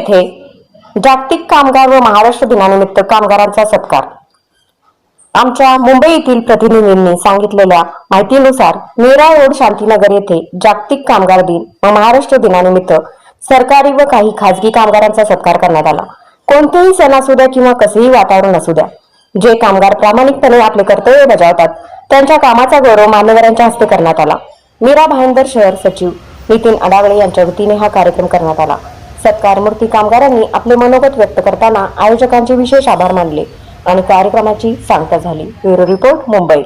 येथे जागतिक कामगार व महाराष्ट्र दिनानिमित्त कामगारांचा सत्कार. आमच्या मुंबई येथील प्रतिनिधींनी सांगितलेल्या माहितीनुसार मीरा रोड शांतीनगर येथे जागतिक कामगार दिन व महाराष्ट्र दिनानिमित्त सरकारी व काही खाजगी कामगारांचा सत्कार करण्यात आला. कोणतेही सण असू द्या किंवा कसेही वातावरण असू द्या जे कामगार प्रामाणिकपणे आपले कर्तव्य बजावतात त्यांच्या कामाचा गौरव मान्यवरांच्या हस्ते करण्यात आला. मीरा भाईंदर शहर सचिव नितीन अडावळे यांच्या वतीने हा कार्यक्रम करण्यात आला. सत्कार मूर्ती कामगारांनी आपले मनोगत व्यक्त करताना आयोजकांचे विशेष आभार मानले आणि कार्यक्रमाची सांगता झाली. Bureau report Mumbai.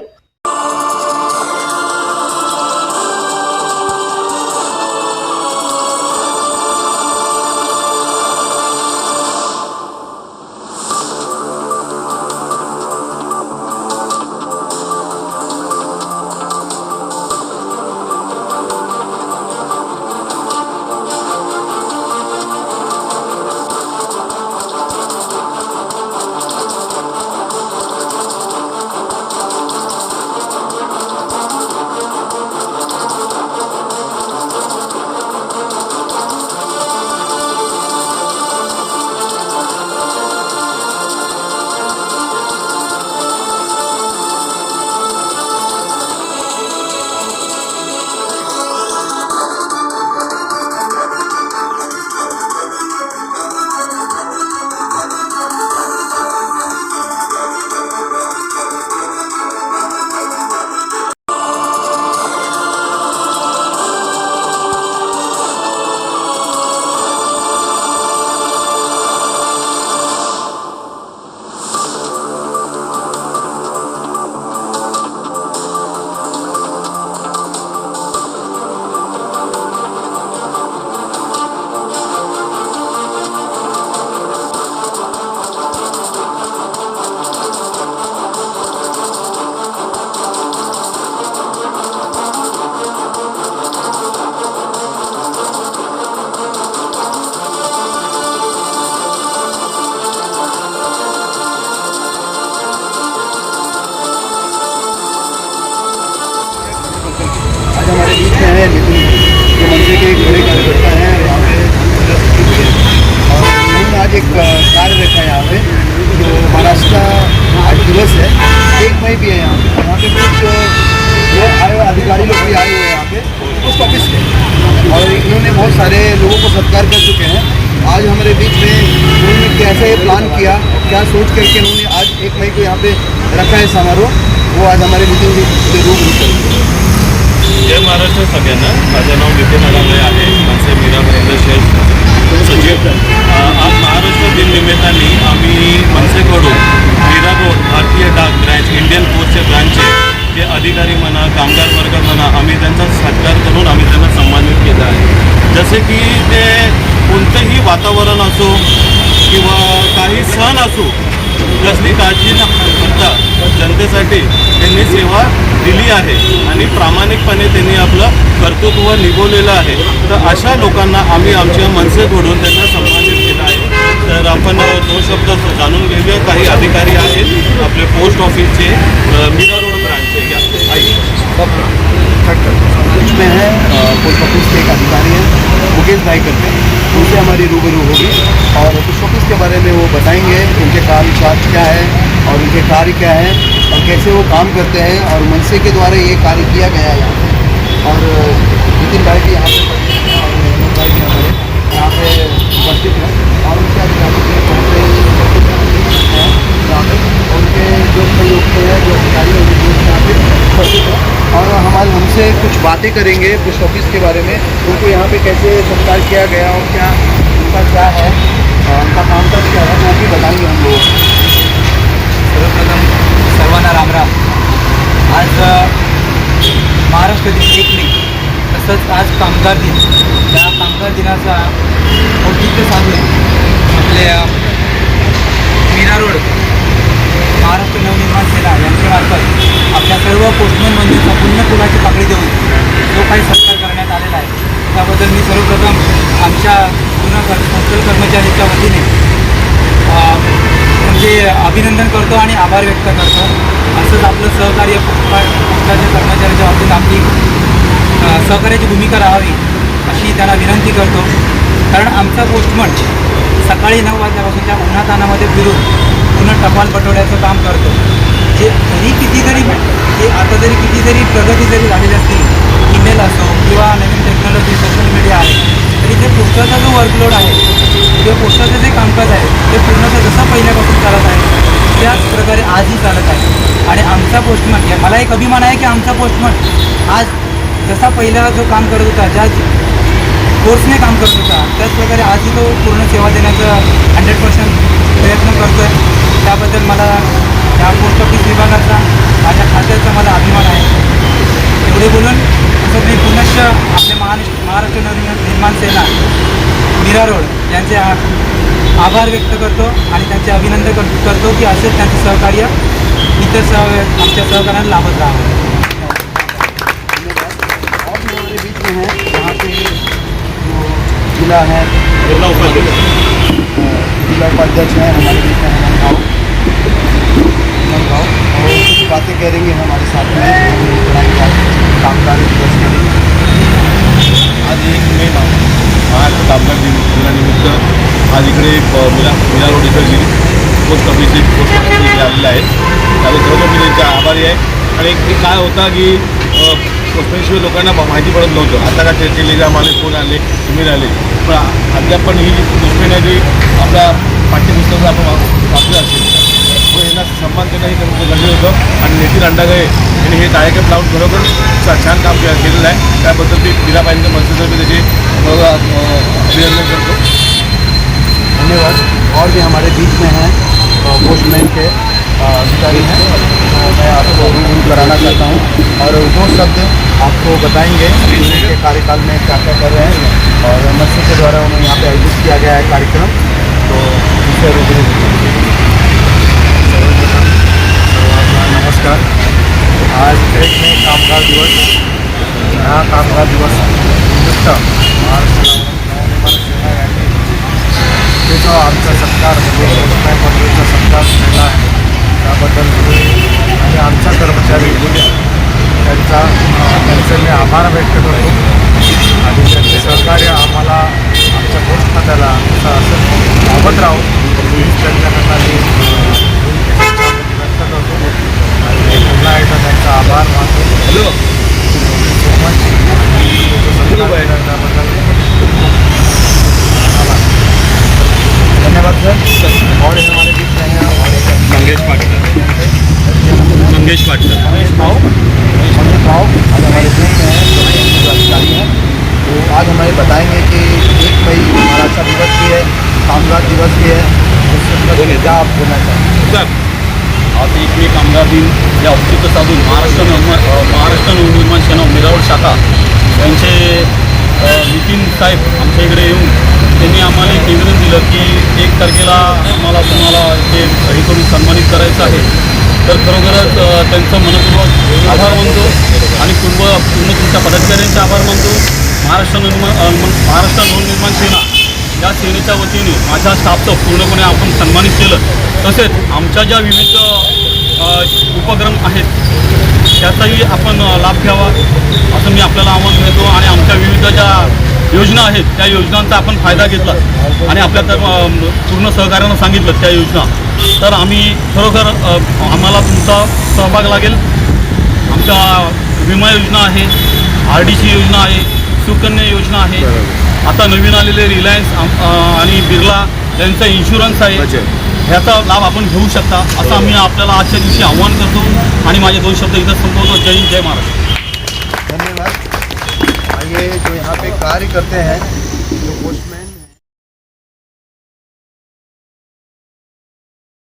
है यहाँ पे, जो महाराष्ट्र आज दिवस है, एक मई भी है यहाँ पे। यहाँ पे कुछ, जो आए अधिकारी लोग भी आए हुए हैं यहाँ पे पोस्ट ऑफ़िस के और इन्होंने बहुत सारे लोगों को सत्कार कर चुके हैं। आज हमारे बीच में उन्होंने कैसे प्लान किया, क्या सोच करके उन्होंने आज एक मई को यहाँ पे रखा है समारोह, वो आज हमारे जी से रूबरू करेंगे जय महाराष्ट्र सगळ्यांना. माझं नाव नितीन अडावळे आहे. मनसे मीरा महेंद्र शेठ सचिव. आज महाराष्ट्र दिन निमित्ताने आम्ही मनसेकडून मीरा रोड भारतीय डाक ब्रँच इंडियन पोस्टचे ब्रँचचे जे अधिकारी म्हणा कामगार वर्ग म्हणा आम्ही त्यांचा सत्कार करून आम्ही त्यांना सन्मानित केलं आहे. जसे की ते कोणतंही वातावरण असो किंवा काही सण असो कसली काळजी न करता जनतेसाठी त्यांनी सेवा दिली आहे आणि प्रामाणिकपणे त्यांनी आपलं कर्तृत्व निभवलेलं आहे. तर अशा लोकांना आम्ही आमच्या मनसेकडून त्यांना सन्मान तर आपण दोन शब्द जाणून घेऊया. काही अधिकारी आहेत आपले पोस्ट ऑफिसचे मीरा रोड ब्रांचचे. में है पोस्ट ऑफ़िस के एक अधिकारी हैं, मुकेश भाई करते हैं उनसे हमारी रूबरू होगी और पोस्ट ऑफ़िस के बारे में वो बताएँगे उनके काम चार्ज क्या है और उनके कार्य क्या है और कैसे वो काम करते हैं और मनसे के द्वारा ये कार्य किया गया है। और नितिन भाई भी यहाँ पे उपस्थित हैं और विनोद भाई भी हमारे यहाँ पे उपस्थित हैं और उनके अधिकारी भी यहाँ पे उपस्थित हैं यहाँ पे और उनके जो सहयोग के हैं जो अधिकारी हैं उनके दोस्त यहाँ पे उपस्थित हैं और हमारे हमसे कुछ बातें करेंगे पोस्ट ऑफ़िस के बारे में उनको यहाँ पे कैसे सत्कार किया गया और क्या उनका क्या है उनका काम का क्या है वो भी बताएँगे हम लोग सर्वप्रथम सर्वांना रामराम आज महाराष्ट्र दिन एक मे तसंच आज कामगार दिन. त्या कामगार दिनाचा औचित्य साधून आपले अ, मीना रोड महाराष्ट्र नवनिर्माण सेना यांच्यामार्फत आपल्या सर्व पोस्टमन बंधूंचा पुण्य फुलाची पाकळी देऊन सफाई काही सत्कार करण्यात आलेला आहे. त्याबद्दल मी सर्वप्रथम आमच्या पूर्ण कर पोस्टल कर्मचाऱ्याच्या वतीने म्हणजे अभिनंदन करतो आणि आभार व्यक्त करतो. असंच आपलं सहकार्य पक्षाच्या कर्मचाऱ्याच्या बाबतीत आपली सहकार्याची भूमिका राहावी अशी त्यांना विनंती करतो. कारण आमचा पोस्टमन सकाळी नऊ वाजल्यापासून त्या उन्हातानामध्ये फिरून पुन्हा टपाल पटवण्याचं काम करतो. जे जरी कितीतरी जे आता जरी किती जरी प्रगती जरी झालेली असतील ईमेल असो किंवा नवीन टेक्नॉलॉजी सोशल मीडिया आहे तरी जे पोस्टाचा जो वर्कलोड आहे. किंवा पोस्टाचं जे कामकाज आहे ते पूर्णतः जसं पहिल्यापासून चालत आहे त्याच प्रकारे आजही चालत आहे. आणि आमचा पोस्टमन मला एक अभिमान आहे की आमचा पोस्टमन आज जसा पहिला जो काम करत होता ज्या कोर्सने काम करत होता त्याच प्रकारे आजही तो पूर्ण सेवा देण्याचा हंड्रेड पर्सेंट प्रयत्न करतो आहे त्याबद्दल मला या पोस्ट ऑफिस विभागाचा माझ्या खात्याचा मला अभिमान आहे. एवढे बोलून तसंच मी पुनश्च आपले महाराष्ट्र महाराष्ट्र नवनिर्माण निर्माण सेना मीरा रोड यांचे आभार व्यक्त करतो आणि त्यांचे अभिनंदन कर- करतो की असेच त्यांचं सहकार्य इतर सह आमच्या सहकार्याला लाभत राहावं. है जिला है जिल्हा उपाध्यक्ष जिला उपाध्यक्ष हैं हमारे बीच में हमारे गाँव हेमंत भाव और कुछ बातें करेंगे हमारे साथ में हम बनाएंगे आज कामगार दिवस के लिए आज एक मे महाराष्ट्र कामगार दिन दिनानिमित्त आज इकडे एक अ, रोड इथं जी पोस्ट ऑफिस पोस्ट ऑफिस इथे आलेलं आहे. त्याचं खरोखर मी त्यांच्या आभारी आहे. आणि एक काय होता की पोस्टमॅनशिवाय लोकांना माहिती पडत नव्हतं. आता का चर्चेले जे आम्हाला फोन आले ईमेल आले. पण अद्याप पण ही जी पोस्टमॅन आहे जी आपल्या पाठ्यपुस्तकात आपण वा- वाचलं असेल. यांना सन्मान करणं हे त्यांचं गरजेचं होतं. आणि नितीन अंडागळे यांनी हे कार्यक्रम लावून खरोखर छान काम केलेलं आहे. त्याबद्दल ते दिलाबाईंचं मनसेचं मी त्याचे अभिनंदन करतो. धन्यवाद। और भी हमारे बीच में हैं पोस्टमैन के अधिकारी हैं। तो मैं आपको रूबरू कराना चाहता हूँ। और वो शब्द आपको बताएँगे उनके कार्यकाल में क्या क्या कर रहे हैं। और एमएससी के द्वारा उन्हें यहाँ पे आयोजित किया गया है कार्यक्रम। तो उनसे रूबरू नमस्कार। आज एक में कामगार दिवस हा कामगार दिवस निमित्त आमचा सत्कार म्हणजे पदवीचा सत्कार केला आहे त्याबद्दल आणि आमच्या कर्मचारी म्हणजे त्यांचा त्यांचे मी आभार व्यक्त करतो. आणि त्यांचे सहकार्य आम्हाला आमच्या पोस्ट खात्याला असं असं लाभत राहू मंगेश पाटकर रमेश भाव रमेश भाव आज हमारे बीच में जो अधिकारी हैं तो आज हमें बताएंगे कि एक मई महाराष्ट्र दिवस भी है कामगार दिवस भी है उससे क्या आप बोलना चाहेंगे? सर आज एक मे कामगार दिन या औचित्य साधून महाराष्ट्र महाराष्ट्र नवनिर्माण सेना मिरावड शाखा यांचे नितीन साहेब आमच्या इकडे येऊन त्यांनी आम्हाला एक निवेदन दिलं की एक तारखेला आम्हाला तुम्हाला ते हे करून सन्मानित करायचं आहे. तर खरोखरच त्यांचं मनपूर्वक आभार मानतो आणि पूर्व पूर्ण तुमच्या पदाधिकाऱ्यांचे आभार मानतो. महाराष्ट्र निर्माण मन- महाराष्ट्र नवनिर्माण सेना या सेनेच्या वतीने माझ्या स्टाफचं पूर्णपणे आपण सन्मानित केलं. तसेच आमच्या ज्या विविध उपक्रम आहेत त्याचाही आपण लाभ घ्यावा असं मी आपल्याला आव्हान देतो आणि आमच्या विविध ज्या योजना आहेत त्या योजनांचा आपण फायदा घेतला. आणि आपल्या तर पूर्ण सहकार्यानं सांगितलं त्या योजना. तर आम्ही खरोखर आम्हाला तुमचा सहभाग लागेल. आमच्या विमा योजना आहे आर डीची योजना आहे सुकन्या योजना आहे. आता नवीन आलेले रिलायन्स आणि बिर्ला यांचा इन्शुरन्स आहे. ह्याचा लाभ आपण घेऊ शकता असं आम्ही आपल्याला आजच्या दिवशी आव्हान करतो. आणि माझे दोन शब्द इथं संपवतो. जय हिंद जय महाराष्ट्र. धन्यवाद. पे कार्य करते हैं।